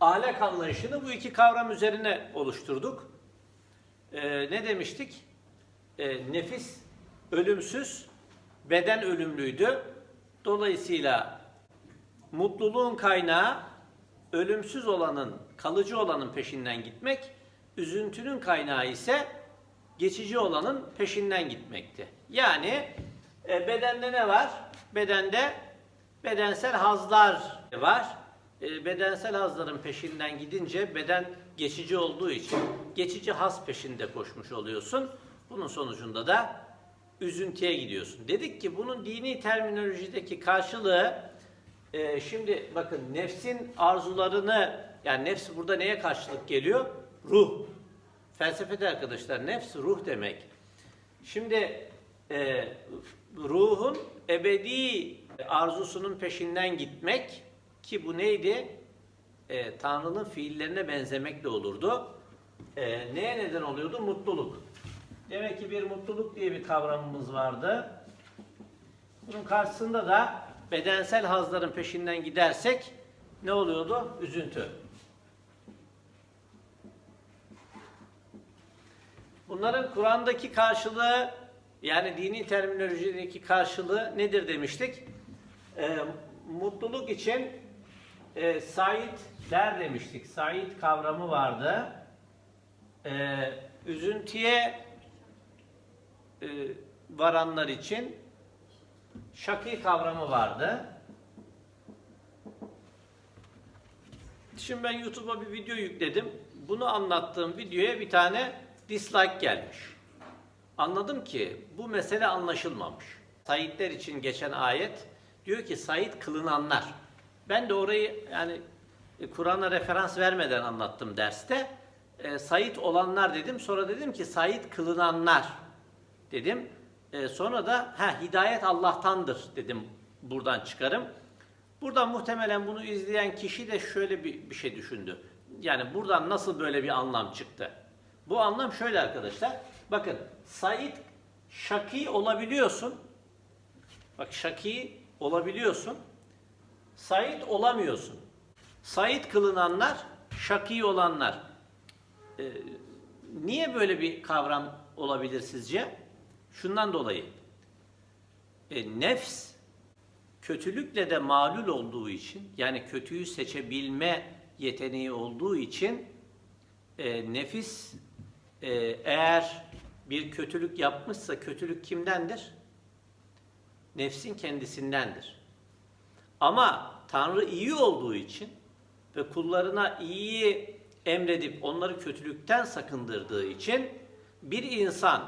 ahlak anlayışını bu iki kavram üzerine oluşturduk. Ee, ne demiştik? Ee, nefis ölümsüz, beden ölümlüydü. Dolayısıyla mutluluğun kaynağı ölümsüz olanın, kalıcı olanın peşinden gitmek, üzüntünün kaynağı ise geçici olanın peşinden gitmekti. Yani e, bedende ne var? Bedende bedensel hazlar var. E, bedensel hazların peşinden gidince beden geçici olduğu için geçici haz peşinde koşmuş oluyorsun. Bunun sonucunda da üzüntüye gidiyorsun. Dedik ki bunun dini terminolojideki karşılığı e, şimdi bakın nefsin arzularını yani nefs burada neye karşılık geliyor? Ruh. Felsefede arkadaşlar nefs ruh demek. Şimdi e, ruhun ebedi arzusunun peşinden gitmek ki bu neydi? E, Tanrı'nın fiillerine benzemekle olurdu. E, neye neden oluyordu? Mutluluk. Demek ki bir mutluluk diye bir kavramımız vardı. Bunun karşısında da bedensel hazların peşinden gidersek ne oluyordu? Üzüntü. Bunların Kur'an'daki karşılığı yani dini terminolojideki karşılığı nedir demiştik? Ee, mutluluk için e, saitler demiştik. Sait kavramı vardı. Ee, üzüntüye e, varanlar için şaki kavramı vardı. Şimdi ben YouTube'a bir video yükledim. Bunu anlattığım videoya bir tane dislike gelmiş. Anladım ki bu mesele anlaşılmamış. Saitler için geçen ayet diyor ki Sait kılınanlar. Ben de orayı yani e, Kur'an'a referans vermeden anlattım derste. E, Sait olanlar dedim. Sonra dedim ki Sait kılınanlar dedim. E, sonra da ha hidayet Allah'tandır dedim buradan çıkarım. Buradan muhtemelen bunu izleyen kişi de şöyle bir, bir şey düşündü. Yani buradan nasıl böyle bir anlam çıktı? Bu anlam şöyle arkadaşlar. Bakın Said şaki olabiliyorsun. Bak şaki olabiliyorsun. Said olamıyorsun. Said kılınanlar, şaki olanlar. Ee, niye böyle bir kavram olabilir sizce? Şundan dolayı. E, nefs kötülükle de malul olduğu için yani kötüyü seçebilme yeteneği olduğu için e, nefis e, eğer bir kötülük yapmışsa kötülük kimdendir? Nefsin kendisindendir. Ama Tanrı iyi olduğu için ve kullarına iyiyi emredip onları kötülükten sakındırdığı için bir insan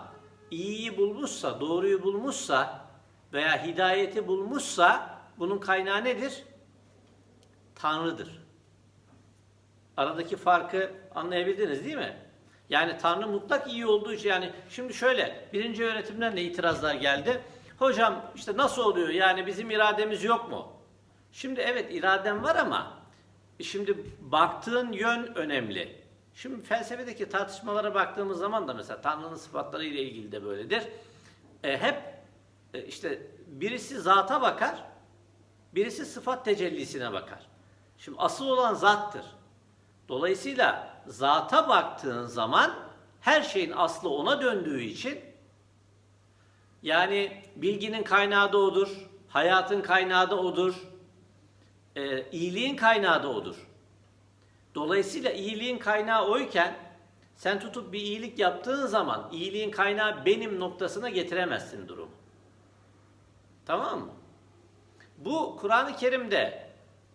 iyiyi bulmuşsa, doğruyu bulmuşsa veya hidayeti bulmuşsa bunun kaynağı nedir? Tanrı'dır. Aradaki farkı anlayabildiniz değil mi? Yani Tanrı mutlak iyi olduğu için yani şimdi şöyle birinci öğretimden de itirazlar geldi. Hocam işte nasıl oluyor yani bizim irademiz yok mu? Şimdi evet iraden var ama şimdi baktığın yön önemli. Şimdi felsefedeki tartışmalara baktığımız zaman da mesela Tanrı'nın sıfatları ile ilgili de böyledir. E, hep e, işte birisi zata bakar, birisi sıfat tecellisine bakar. Şimdi asıl olan zattır. Dolayısıyla zata baktığın zaman her şeyin aslı ona döndüğü için yani bilginin kaynağı da odur, hayatın kaynağı da odur, e, iyiliğin kaynağı da odur. Dolayısıyla iyiliğin kaynağı oyken sen tutup bir iyilik yaptığın zaman iyiliğin kaynağı benim noktasına getiremezsin durumu. Tamam mı? Bu Kur'an-ı Kerim'de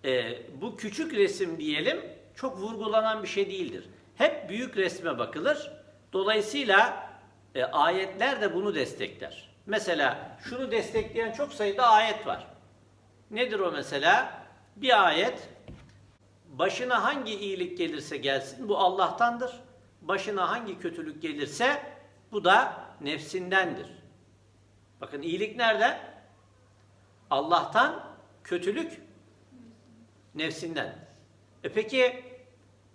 e, bu küçük resim diyelim çok vurgulanan bir şey değildir. Hep büyük resme bakılır. Dolayısıyla e, ayetler de bunu destekler. Mesela şunu destekleyen çok sayıda ayet var. Nedir o mesela? Bir ayet başına hangi iyilik gelirse gelsin bu Allah'tandır. Başına hangi kötülük gelirse bu da nefsindendir. Bakın iyilik nerede? Allah'tan, kötülük nefsinden. E peki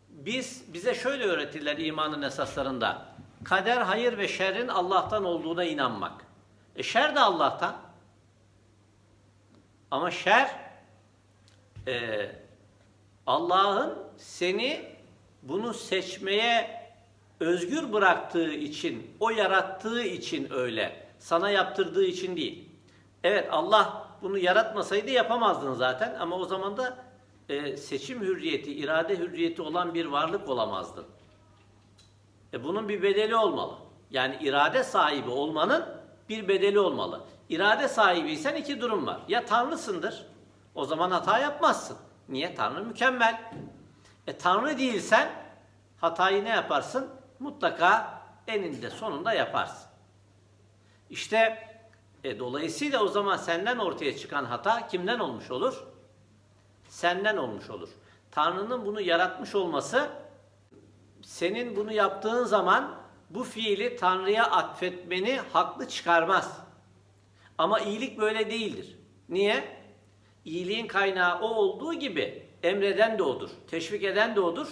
biz bize şöyle öğretirler imanın esaslarında. Kader, hayır ve şerrin Allah'tan olduğuna inanmak. E şer de Allah'tan. Ama şer e, Allah'ın seni bunu seçmeye özgür bıraktığı için, o yarattığı için öyle. Sana yaptırdığı için değil. Evet Allah bunu yaratmasaydı yapamazdın zaten ama o zaman da e, seçim hürriyeti, irade hürriyeti olan bir varlık olamazdın. E bunun bir bedeli olmalı. Yani irade sahibi olmanın bir bedeli olmalı. İrade sahibiysen iki durum var. Ya Tanrısındır. O zaman hata yapmazsın. Niye? Tanrı mükemmel. E Tanrı değilsen hatayı ne yaparsın? Mutlaka eninde sonunda yaparsın. İşte e, dolayısıyla o zaman senden ortaya çıkan hata kimden olmuş olur? Senden olmuş olur. Tanrı'nın bunu yaratmış olması senin bunu yaptığın zaman bu fiili Tanrı'ya atfetmeni haklı çıkarmaz. Ama iyilik böyle değildir. Niye? İyiliğin kaynağı o olduğu gibi emreden de odur, teşvik eden de odur.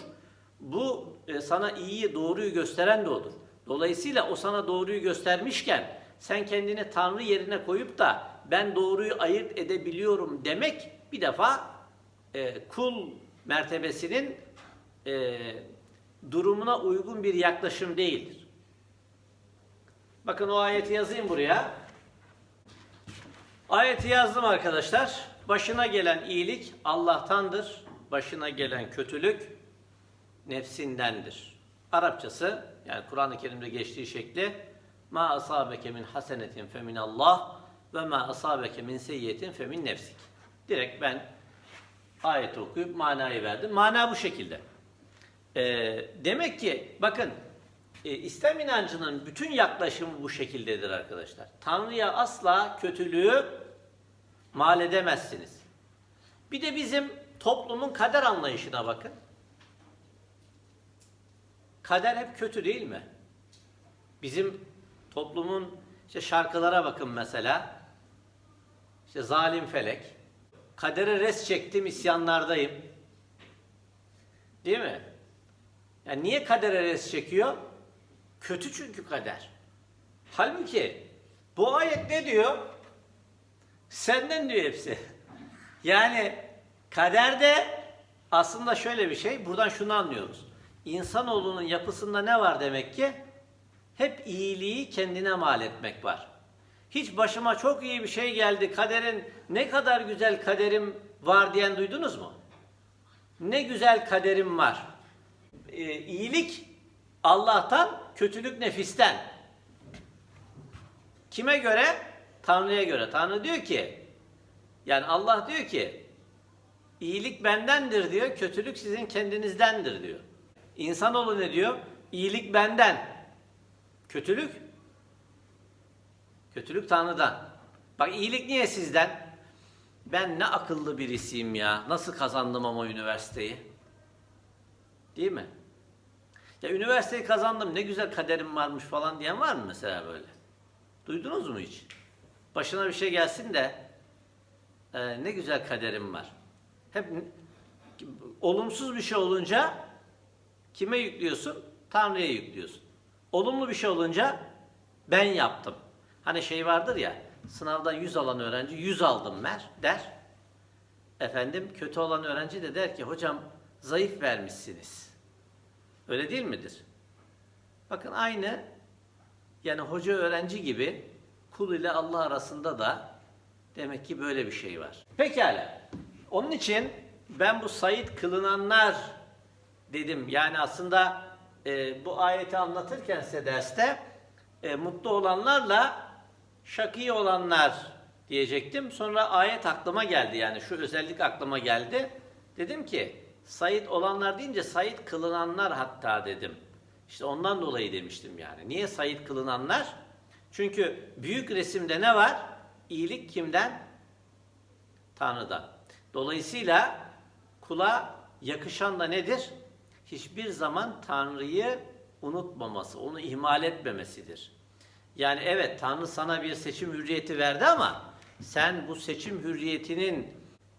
Bu e, sana iyiyi, doğruyu gösteren de odur. Dolayısıyla o sana doğruyu göstermişken sen kendini Tanrı yerine koyup da ben doğruyu ayırt edebiliyorum demek bir defa e, kul mertebesinin e, durumuna uygun bir yaklaşım değildir. Bakın o ayeti yazayım buraya. Ayeti yazdım arkadaşlar. Başına gelen iyilik Allah'tandır. Başına gelen kötülük nefsindendir. Arapçası yani Kur'an-ı Kerim'de geçtiği şekli ma asabeke min hasenetin fe min Allah ve ma asabeke min seyyiyetin fe nefsik. Direkt ben ayeti okuyup manayı verdim. Mana bu şekilde. Ee, demek ki bakın e, İslam inancının bütün yaklaşımı bu şekildedir arkadaşlar. Tanrı'ya asla kötülüğü mal edemezsiniz. Bir de bizim toplumun kader anlayışına bakın. Kader hep kötü değil mi? Bizim toplumun işte şarkılara bakın mesela. İşte zalim felek. Kadere res çektim isyanlardayım. Değil mi? Yani niye kadere res çekiyor? Kötü çünkü kader. Halbuki bu ayet ne diyor? Senden diyor hepsi. Yani kaderde aslında şöyle bir şey. Buradan şunu anlıyoruz. İnsanoğlunun yapısında ne var demek ki? Hep iyiliği kendine mal etmek var. Hiç başıma çok iyi bir şey geldi. Kaderin ne kadar güzel kaderim var diyen duydunuz mu? Ne güzel kaderim var. Ee, iyilik Allah'tan, kötülük nefisten. Kime göre? Tanrı'ya göre. Tanrı diyor ki, yani Allah diyor ki, iyilik bendendir diyor, kötülük sizin kendinizdendir diyor. İnsanoğlu ne diyor? İyilik benden, kötülük, kötülük Tanrı'dan. Bak iyilik niye sizden? Ben ne akıllı birisiyim ya, nasıl kazandım ama üniversiteyi? Değil mi? Ya üniversiteyi kazandım, ne güzel kaderim varmış falan diyen var mı mesela böyle? Duydunuz mu hiç? Başına bir şey gelsin de e, ne güzel kaderim var. Hep olumsuz bir şey olunca kime yüklüyorsun? Tanrı'ya yüklüyorsun. Olumlu bir şey olunca ben yaptım. Hani şey vardır ya sınavda 100 alan öğrenci 100 aldım mer der. Efendim kötü olan öğrenci de der ki hocam zayıf vermişsiniz. Öyle değil midir? Bakın aynı yani hoca öğrenci gibi kul ile Allah arasında da demek ki böyle bir şey var. Pekala. Onun için ben bu sayit kılınanlar dedim. Yani aslında e, bu ayeti anlatırken size derste e, mutlu olanlarla şakî olanlar diyecektim. Sonra ayet aklıma geldi. Yani şu özellik aklıma geldi. Dedim ki sayit olanlar deyince sayit kılınanlar hatta dedim. İşte ondan dolayı demiştim yani. Niye sayit kılınanlar? Çünkü büyük resimde ne var? İyilik kimden? Tanrı'dan. Dolayısıyla kula yakışan da nedir? Hiçbir zaman Tanrı'yı unutmaması, onu ihmal etmemesidir. Yani evet Tanrı sana bir seçim hürriyeti verdi ama sen bu seçim hürriyetinin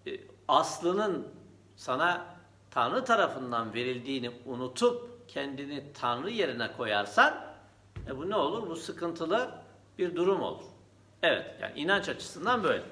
e, aslının sana Tanrı tarafından verildiğini unutup kendini Tanrı yerine koyarsan e bu ne olur? Bu sıkıntılı bir durum olur. Evet, yani inanç açısından böyle.